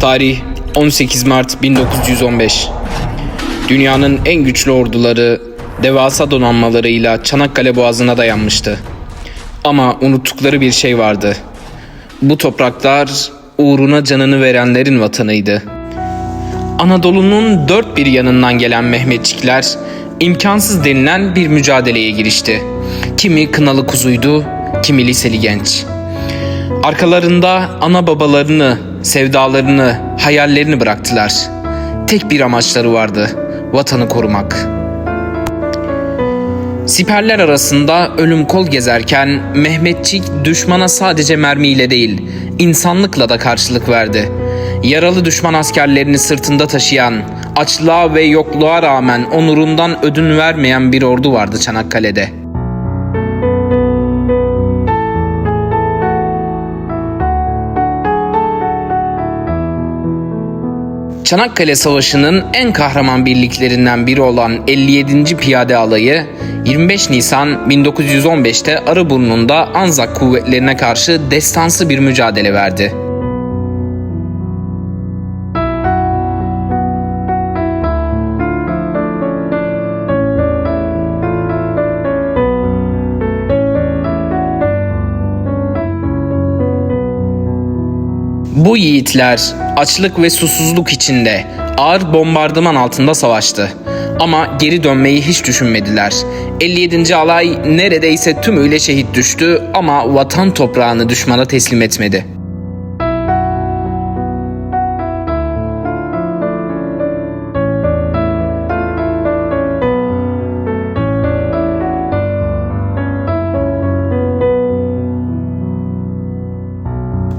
Tarih 18 Mart 1915. Dünyanın en güçlü orduları devasa donanmalarıyla Çanakkale Boğazı'na dayanmıştı. Ama unuttukları bir şey vardı. Bu topraklar uğruna canını verenlerin vatanıydı. Anadolu'nun dört bir yanından gelen Mehmetçikler imkansız denilen bir mücadeleye girişti. Kimi kınalı kuzuydu, kimi liseli genç. Arkalarında ana babalarını, sevdalarını, hayallerini bıraktılar. Tek bir amaçları vardı, vatanı korumak. Siperler arasında ölüm kol gezerken Mehmetçik düşmana sadece mermiyle değil, insanlıkla da karşılık verdi. Yaralı düşman askerlerini sırtında taşıyan, açlığa ve yokluğa rağmen onurundan ödün vermeyen bir ordu vardı Çanakkale'de. Çanakkale Savaşı'nın en kahraman birliklerinden biri olan 57. Piyade Alayı 25 Nisan 1915'te Arıburnu'nda Anzak kuvvetlerine karşı destansı bir mücadele verdi. Bu yiğitler açlık ve susuzluk içinde ağır bombardıman altında savaştı. Ama geri dönmeyi hiç düşünmediler. 57. alay neredeyse tümüyle şehit düştü ama vatan toprağını düşmana teslim etmedi.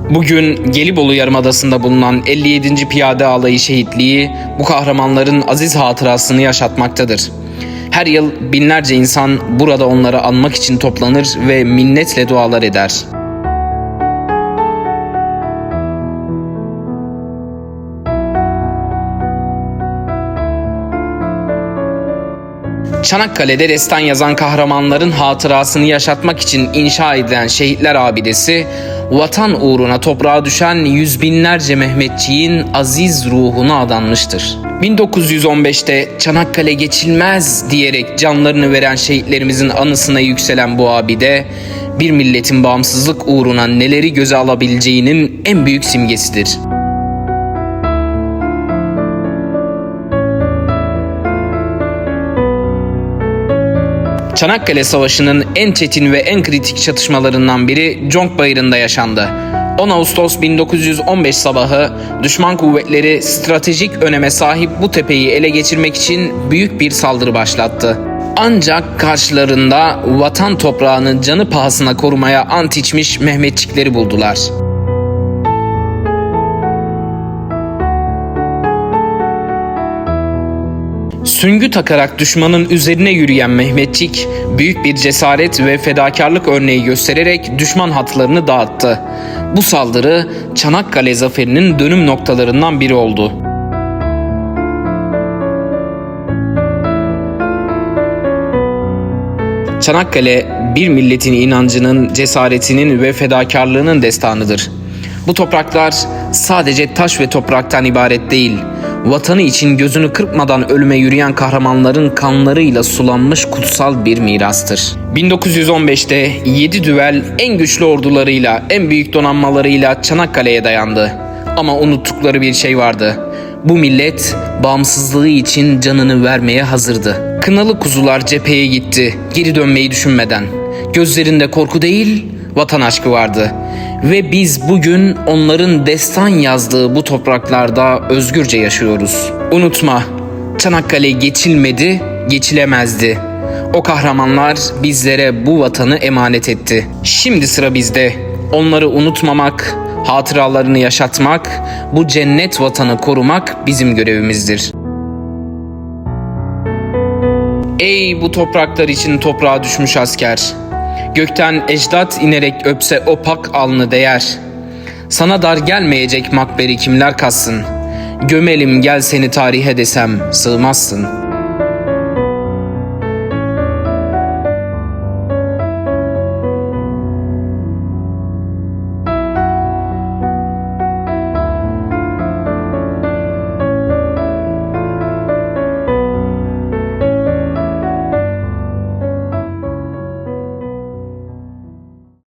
Bugün Gelibolu Yarımadası'nda bulunan 57. Piyade Alayı şehitliği bu kahramanların aziz hatırasını yaşatmaktadır. Her yıl binlerce insan burada onları anmak için toplanır ve minnetle dualar eder. Çanakkale'de destan yazan kahramanların hatırasını yaşatmak için inşa edilen Şehitler Abidesi, vatan uğruna toprağa düşen yüz binlerce Mehmetçiğin aziz ruhuna adanmıştır. 1915'te Çanakkale geçilmez diyerek canlarını veren şehitlerimizin anısına yükselen bu abide, bir milletin bağımsızlık uğruna neleri göze alabileceğinin en büyük simgesidir. Çanakkale Savaşı'nın en çetin ve en kritik çatışmalarından biri Conk Bayırı'nda yaşandı. 10 Ağustos 1915 sabahı düşman kuvvetleri stratejik öneme sahip bu tepeyi ele geçirmek için büyük bir saldırı başlattı. Ancak karşılarında vatan toprağını canı pahasına korumaya ant içmiş Mehmetçikleri buldular. Süngü takarak düşmanın üzerine yürüyen Mehmetçik büyük bir cesaret ve fedakarlık örneği göstererek düşman hatlarını dağıttı. Bu saldırı Çanakkale zaferinin dönüm noktalarından biri oldu. Çanakkale bir milletin inancının, cesaretinin ve fedakarlığının destanıdır. Bu topraklar sadece taş ve topraktan ibaret değil, vatanı için gözünü kırpmadan ölüme yürüyen kahramanların kanlarıyla sulanmış kutsal bir mirastır. 1915'te 7 düvel en güçlü ordularıyla, en büyük donanmalarıyla Çanakkale'ye dayandı. Ama unuttukları bir şey vardı. Bu millet bağımsızlığı için canını vermeye hazırdı. Kınalı kuzular cepheye gitti, geri dönmeyi düşünmeden. Gözlerinde korku değil, vatan aşkı vardı. Ve biz bugün onların destan yazdığı bu topraklarda özgürce yaşıyoruz. Unutma, Çanakkale geçilmedi, geçilemezdi. O kahramanlar bizlere bu vatanı emanet etti. Şimdi sıra bizde. Onları unutmamak, hatıralarını yaşatmak, bu cennet vatanı korumak bizim görevimizdir. Ey bu topraklar için toprağa düşmüş asker! Gökten ecdat inerek öpse o pak alnı değer. Sana dar gelmeyecek makberi kimler kassın? Gömelim gel seni tarihe desem sığmazsın.''